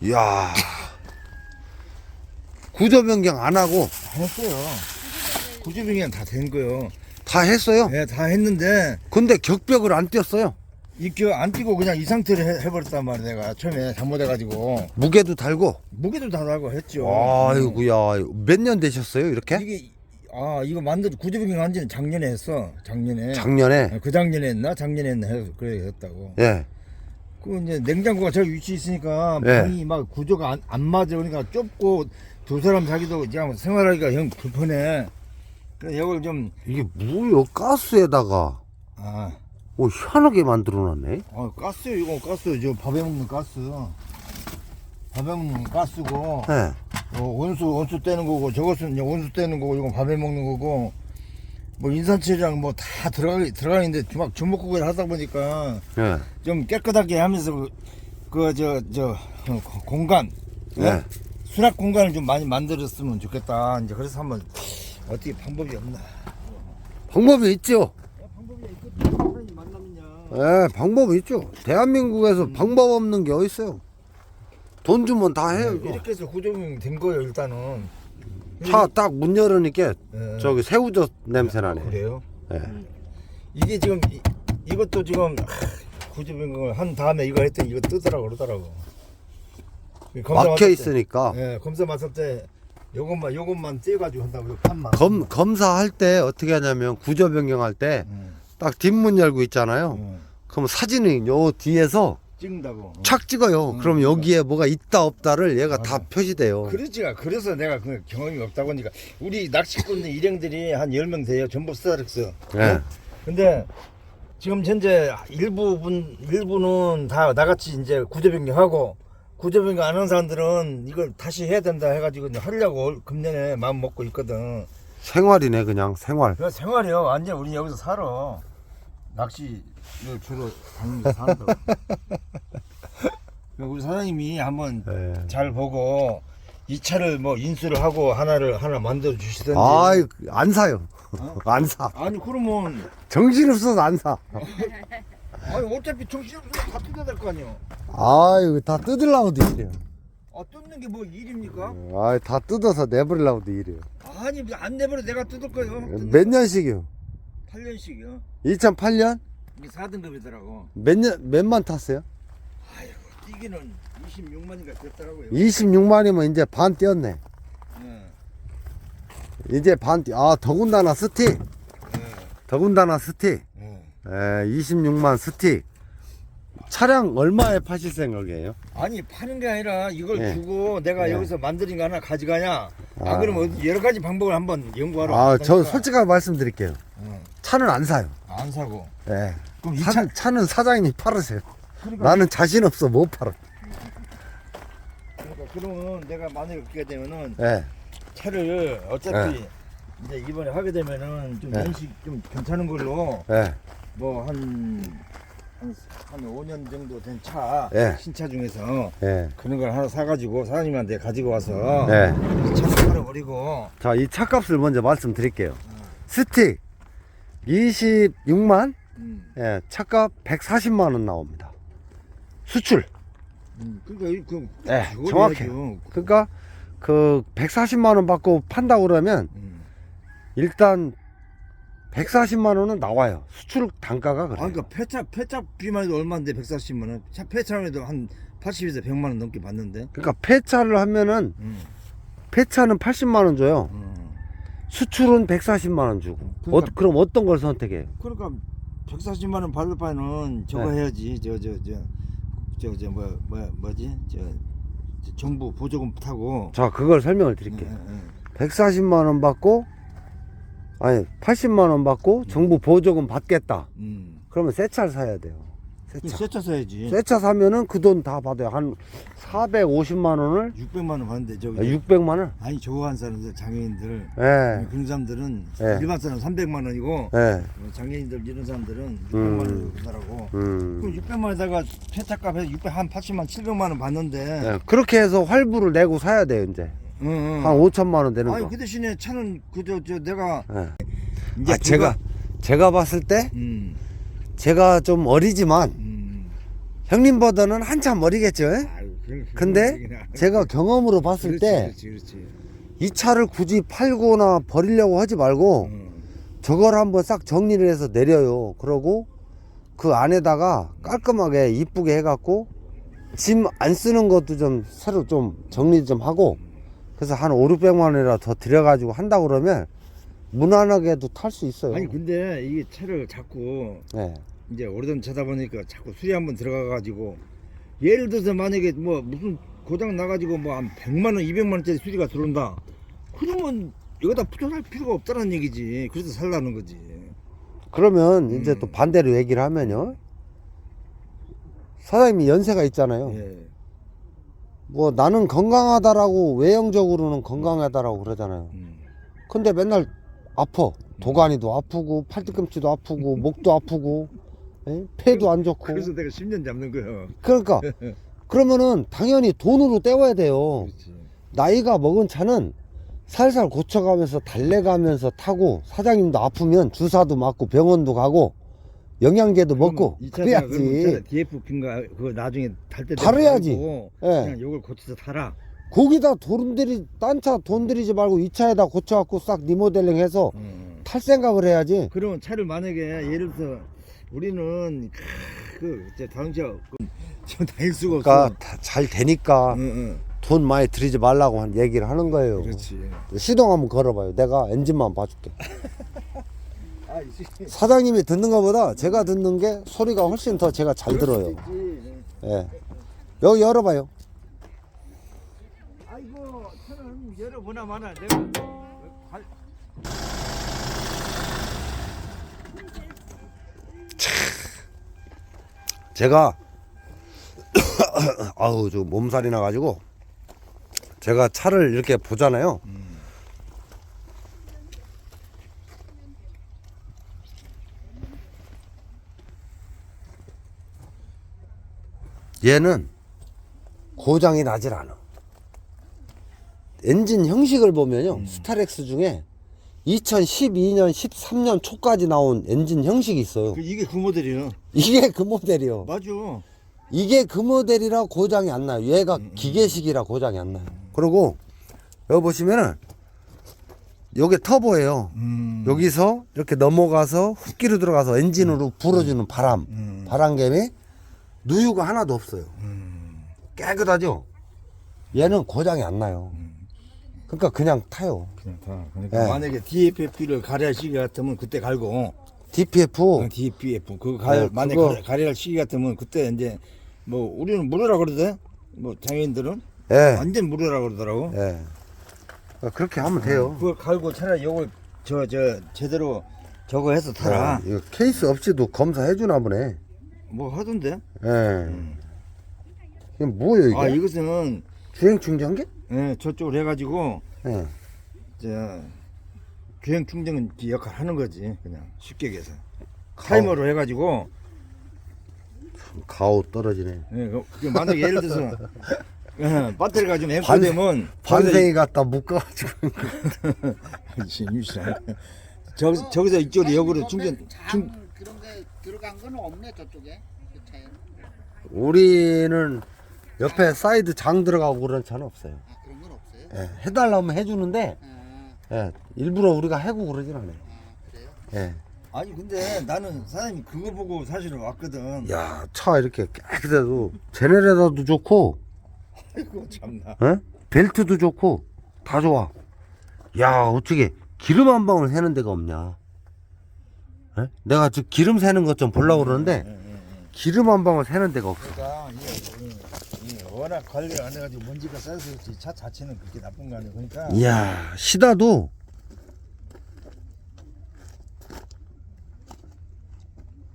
이야. 구조 변경 안 하고 했어요. 구조빙이는 다된 거요. 다 했어요. 네, 다 했는데 근데 격벽을 안 띄었어요. 이거 안 뛰고 그냥 이 상태로 해, 해버렸단 말이야 내가 처음에 잘못해가지고 무게도 달고. 무게도 다 달고 했죠. 아이고야. 몇 년 되셨어요, 이렇게? 이게 아 이거 만들 구조빙이 완전 작년에 했어. 작년에. 작년에. 아, 그 작년에 했나? 작년에 했나? 해- 그래 했다고. 예. 그 이제 냉장고가 저 위치 있으니까 네. 방이 막 구조가 안, 안 맞아 그러니까 좁고 두 사람 자기도 그냥 생활하기가 형 불편해. 그래 이걸 좀 이게 뭐요? 가스에다가. 아, 오, 희한하게 만들어놨네. 어, 가스 이거 가스 저 밥에 먹는 가스. 밥에 먹는 가스고 예. 어, 원수 원수 떼는 거고 저것은 이제 원수 떼는 거고 이건 밥에 먹는 거고 뭐 인산철이랑 뭐다 들어가 들어가는데 막 주먹구구를 하다 보니까 예. 좀 깨끗하게 하면서 그 저 저 공간 예? 예. 수납 공간을 좀 많이 만들었으면 좋겠다. 이제 그래서 한번 어떻게 방법이 없나? 방법이 있죠. 방법이 있거든. 사람이 만나면야. 예, 방법이 있죠. 대한민국에서 방법 없는 게 어딨어요. 돈 주면 다 해요, 이거. 이렇게 해서 구조명 된 거예요 일단은. 차 딱 문 열으니까 예. 저기 새우젓 냄새 나네. 그래요? 예. 이게 지금 이, 이것도 지금 구조 변경을 한 다음에 이거 했더니 이거 뜨더라고 그러더라고. 검사 막혀 때- 있으니까 예, 검사 맞을 때 요것만 요것만 떼가지고 한다고 요 판만. 검 검사할 때 어떻게 하냐면 구조 변경할 때 딱 예, 뒷문 열고 있잖아요. 예. 그럼 사진을 요 뒤에서 찍는다고. 착 찍어요. 음, 그럼 여기에 뭐가 있다 없다를 얘가 다 맞아. 표시돼요. 그렇지가 그래서 내가 그 경험이 없다 보니까 우리 낚시꾼 일행들이 한 10명 돼요. 전부 스타렉스. 예. 근데 지금 현재 일부분 일부는 다 나같이 이제 구조 변경하고 구조 변경 안 하는 사람들은 이걸 다시 해야 된다 해 가지고 이제 하려고 올- 금년에 마음 먹고 있거든. 생활이네 그냥 생활. 그래 생활이요. 완전 우리 여기서 살아. 낚시 주로 다니면서 산다. 우리 사장님이 한번 예. 잘 보고 이 차를 뭐 인수를 하고 하나를 하나 만들어 주시든지. 아이 안 사요. 어? 안 사. 아니 그러면 정신 없어서 안 사. 아니 어차피 정신없으면 다 뜯어야 될 거 아니에요. 아유 다 뜯으려고도 이래요. 아 뜯는 게 뭐 일입니까? 아이 다 뜯어서 내버리려고도 이래요. 아니 안 내버려 내가 뜯을 거예요. 몇 년씩이요? 8년씩이요. 2008년? 이게 4등급이더라고. 몇 년, 몇만 탔어요? 아이고 뛰기는 26만인가 됐더라고요. 26만이면 이제 반 뛰었네. 예, 이제 반 뛰, 아, 더군다나 스틱. 예, 더군다나 스틱. 예. 에, 26만 스틱. 차량 얼마에 파실 생각이에요? 아니 파는 게 아니라 이걸 예. 주고 내가 예. 여기서 만드는 거 하나 가져가냐? 아, 아. 그러면 여러 가지 방법을 한번 연구하러. 아, 저 왔다니까. 솔직하게 말씀드릴게요. 어, 차는 안 사요. 안 사고. 예. 그럼 이 차, 차 차는 사장님이 팔으세요. 그러니까, 나는 자신 없어, 못 팔아. 그러니까 그러면 내가 만약에 그렇게 되면은 예. 차를 어차피 이제 이번에 하게 되면은 좀 네. 연식 좀 괜찮은 걸로 예. 뭐한 한, 한 5년 정도 된 차, 예. 신차 중에서 예. 그런 걸 하나 사가지고 사장님한테 가지고 와서 예. 차를 팔아버리고 자, 이 차값을 먼저 말씀드릴게요. 스틱 26만, 음, 예, 차값 140만 원 나옵니다. 수출. 음, 그러니까 이- 그 예, 정확해요. 그러니까 그 140만 원 받고 판다고 그러면 음. 일단 140만 원은 나와요. 수출 단가가 아, 그래요. 그러니까 폐차 폐차비만 해도 얼마인데 140만 원, 차 폐차만 해도 한 80에서 100만 원 넘게 받는데. 그러니까 폐차를 하면은 음, 폐차는 80만 원 줘요. 음. 수출은 140만 원 주고. 어, 그러니까- 그럼 어떤 걸 선택해요? 그러니까 140만 원 받을 바에는 저거 네. 해야지. 저 저 저 저 저 뭐 뭐 뭐지? 저, 저 정부 보조금 타고. 자, 그걸 설명을 드릴게요. 예, 예. 140만 원 받고 아니 80만 원 받고 정부 보조금 받겠다. 음. 그러면 새 차를 사야 돼요. 새 차. 세차 사야지. 새차 사면은 그 돈 다 받아요. 한 450만 원을 600만 원 받는데 저기 600만 원. 아니 좋아하는 사람들 장애인들 예. 그런 사람들은 예. 일반 사람 300만 원이고 예. 어, 장애인들 이런 사람들은 600만 음. 원을 받더라고. 음. 그럼 600만 원에다가 폐차값 해서 600, 한 80만 700만 원 받는데. 예. 그렇게 해서 활부를 내고 사야 돼요, 이제. 응, 응. 한 5천만 원 되는 아니 거. 그 대신에 차는 그저 저 내가 예. 이제 아, 제가 제가 봤을 때 음, 제가 좀 어리지만 음. 형님보다는 한참 어리겠죠. 예? 아유 근데 제가 경험으로 봤을 때이 그렇지, 그렇지. 차를 굳이 팔거나 버리려고 하지 말고 음. 저걸 한번 싹 정리를 해서 내려요. 그러고 그 안에다가 깔끔하게 이쁘게 해갖고 짐 안 쓰는 것도 좀 새로 좀 정리 좀 하고 그래서 한 5, 600만 원이라 더 들여가지고 한다 그러면 무난하게도 탈 수 있어요. 아니 근데 이게 차를 자꾸 네. 이제 오래된 차다 보니까 자꾸 수리 한번 들어가 가지고 예를 들어서 만약에 뭐 무슨 고장 나가지고 뭐 한 100만 원, 200만 원짜리 수리가 들어온다. 그러면 여기다 부정할 필요가 없다는 얘기지. 그래서 살라는 거지. 그러면 이제 음. 또 반대로 얘기를 하면요. 사장님이 연세가 있잖아요. 예. 뭐 나는 건강하다라고 외형적으로는 건강하다라고 그러잖아요. 음. 근데 맨날 아파. 도가니도 아프고 팔뒤꿈치도 아프고 목도 아프고 예? 폐도 안 좋고. 그래서 내가 10년 잡는 거예요. 그러니까 그러면은 당연히 돈으로 때워야 돼요. 그렇지. 나이가 먹은 차는 살살 고쳐가면서 달래가면서 타고 사장님도 아프면 주사도 맞고 병원도 가고 영양제도 먹고 이 차가 그래야지. 차가 DFP인가 그거 나중에 달아야지. 고 예. 그냥 요걸 고쳐서 달아. 거기다 돈 들이 딴 차 돈 들이지 말고 이 차에다 고쳐갖고 싹 리모델링 해서 음. 탈 생각을 해야지. 그러면 차를 만약에 예를 들어서 우리는 그 이제 자동차 지금 다닐 수가 없어. 그러니까 다 잘 되니까 응, 응. 돈 많이 들이지 말라고 한 얘기를 하는 거예요. 그렇지. 시동 한번 걸어봐요. 내가 엔진만 봐줄게. 아, 이 사장님이 듣는 것보다 제가 듣는 게 소리가 훨씬 더 제가 잘 들어요. 예. 여기 열어봐요. 아이고 차는 열어보나 마나 내가 갈- 제가 아우 저 몸살이 나가지고 제가 차를 이렇게 보잖아요. 얘는 고장이 나질 않아. 엔진 형식을 보면요. 스타렉스 중에 2012년, 13년 초까지 나온 엔진 형식이 있어요. 그 이게 그 모델이야. 이게 그 모델이요. 맞아. 이게 그 모델이라 고장이 안 나요. 얘가 기계식이라 고장이 안 나요. 그리고 여기 보시면은 요게 터보예요. 음. 여기서 이렇게 넘어가서 흡기로 들어가서 엔진으로 불어주는 바람, 음. 바람개미 누유가 하나도 없어요. 음. 깨끗하죠. 얘는 고장이 안 나요. 그러니까 그냥 타요. 그냥 다. 그러니까 예. 만약에 DFP를 가려할 시기 같으면 그때 갈고 DPF 어, DPF 그거 가 네, 만약에 그거- 가려- 가려할 시기 같으면 그때 이제 뭐 우리는 무료라 그러대. 뭐 장애인들은 예, 완전 무료라 그러더라고. 예. 그렇게 하면 돼요. 그걸 갈고 차라리 요걸 저 저 제대로 저거 해서 타라. 아, 이거 케이스 없이도 검사해 주나 보네. 뭐 하던데? 예. 이게 뭐예요 이게? 아 이것은 주행 충전기? 예, 저쪽으로 해가지고 예. 저 주행 충전 역할 하는 거지 그냥 쉽게 얘기해서 타이머로 해가지고 가오 떨어지네. 예, 그- 그 만약에 예를 들어서 예, 배터리가 좀 반- 앰프되면 반생이 갖다 묶어가지고. 유시한 저 저기서 이쪽으로 역으로 충전 장충 그런 게 들어간 건 없네 저쪽에 그 차에는 우리는 옆에 사이드 장 들어가고 그런 차는 없어요. 아 예. 해달라면 해주는데 아, 예. 일부러 우리가 해고 그러진 않아요. 아 그래요 예. 아니 근데 나는 사장님 그거 보고 사실은 왔거든 야, 차 이렇게 깨끗해도 제네레터도 좋고, 아이고 참나 예? 벨트도 좋고 다 좋아. 야, 어떻게 기름 한 방울 새는 데가 없냐? 예? 내가 지금 기름 새는 것 좀 보려고 그러는데 기름 한 방울 새는 데가 없어. 그러니까 이게 워낙 관리를 안 해가지고 먼지가 쌓여서 그렇지 차 자체는 그렇게 나쁜 거 아니야 그러니까 이야, 시다도.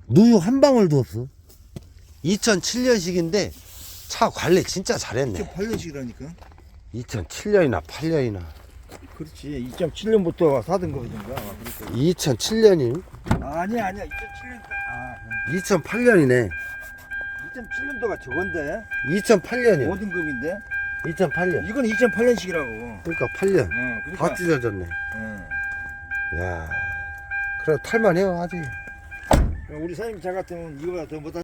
누유 한 방울도 없어. 2007년식인데 차 관리 진짜 잘했네. 8년씩이라니까. 2007년이나 8년이나. 그렇지. 2007년부터 사던 거든가. 그러니까 2007년이? 아니야 아니야. 2007년 아 2008년이네. 2007년도가 저건데 2008년이야. 5등급인데 2008년. 이건 2008년식이라고 그러니까 8년. 어 그러니까 다 찢어졌네. 어. 야. 그래 탈만해요 아직. 우리 사장님 차 같으면 이거보다 더 못하